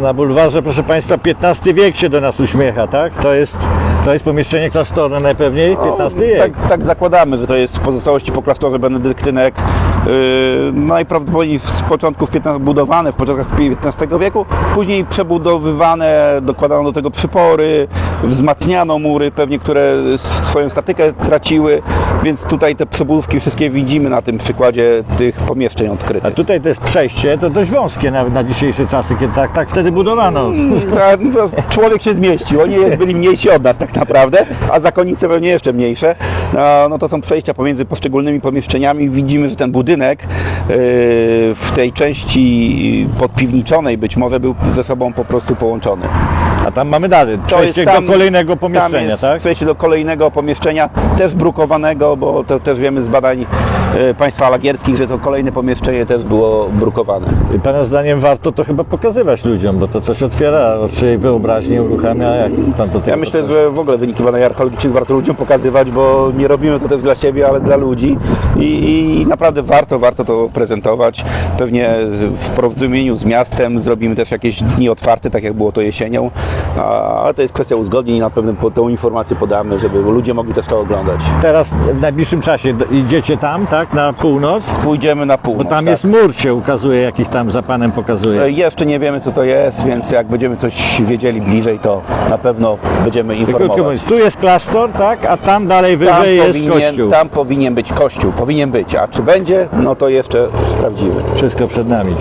A na bulwarze, proszę Państwa, XV wiek się do nas uśmiecha, tak? To jest, to jest pomieszczenie klasztorne najpewniej, XV wiek. Tak, tak zakładamy, że to jest z pozostałości po klasztorze benedyktynek. Yy, najprawdopodobniej z początków XV budowane w początkach XV wieku, później przebudowywane, dokładano do tego przypory, wzmacniano mury, pewnie które swoją statykę traciły, więc tutaj te przebudówki wszystkie widzimy na tym przykładzie tych pomieszczeń A odkrytych. tutaj to jest przejście, to dość wąskie nawet na dzisiejsze czasy, kiedy tak, tak wtedy budowano. A, no, człowiek się zmieścił, oni byli mniejsi od nas tak naprawdę, a zakonnice pewnie jeszcze mniejsze. No, to są przejścia pomiędzy poszczególnymi pomieszczeniami. Widzimy, że ten budynek w tej części podpiwniczonej być może był ze sobą po prostu połączony. A tam mamy dalej, To przejście tam- do kolejnego Tam pomieszczenia, jest tak? przejście do kolejnego pomieszczenia, też brukowanego, bo to też wiemy z badań yy, państwa alagierskich, że to kolejne pomieszczenie też było brukowane. I Pana zdaniem warto to chyba pokazywać ludziom, bo to coś otwiera, czyjej wyobraźnię uruchamia, jak Pan tego Ja myślę, że w ogóle wyniki badań archeologicznych warto ludziom pokazywać, bo nie robimy to też dla siebie, ale dla ludzi i, i naprawdę warto, warto to prezentować. Pewnie w porozumieniu z miastem zrobimy też jakieś dni otwarte, tak jak było to jesienią, ale to jest kwestia uzgodnień i na pewno tą informację podamy, żeby ludzie mogli też to oglądać. Teraz w najbliższym czasie idziecie tam, tak, na północ, Pójdziemy na bo północ. tam tak. jest mur się ukazuje, jakich tam za Panem pokazuje. E, Jeszcze nie wiemy co to jest, więc jak będziemy coś wiedzieli bliżej, to na pewno będziemy informować. mówiąc, tu jest klasztor, tak, a tam dalej Tam wyżej jest powinien, kościół. tam powinien być kościół, powinien być, a czy będzie, no to jeszcze sprawdzimy. Wszystko przed nami.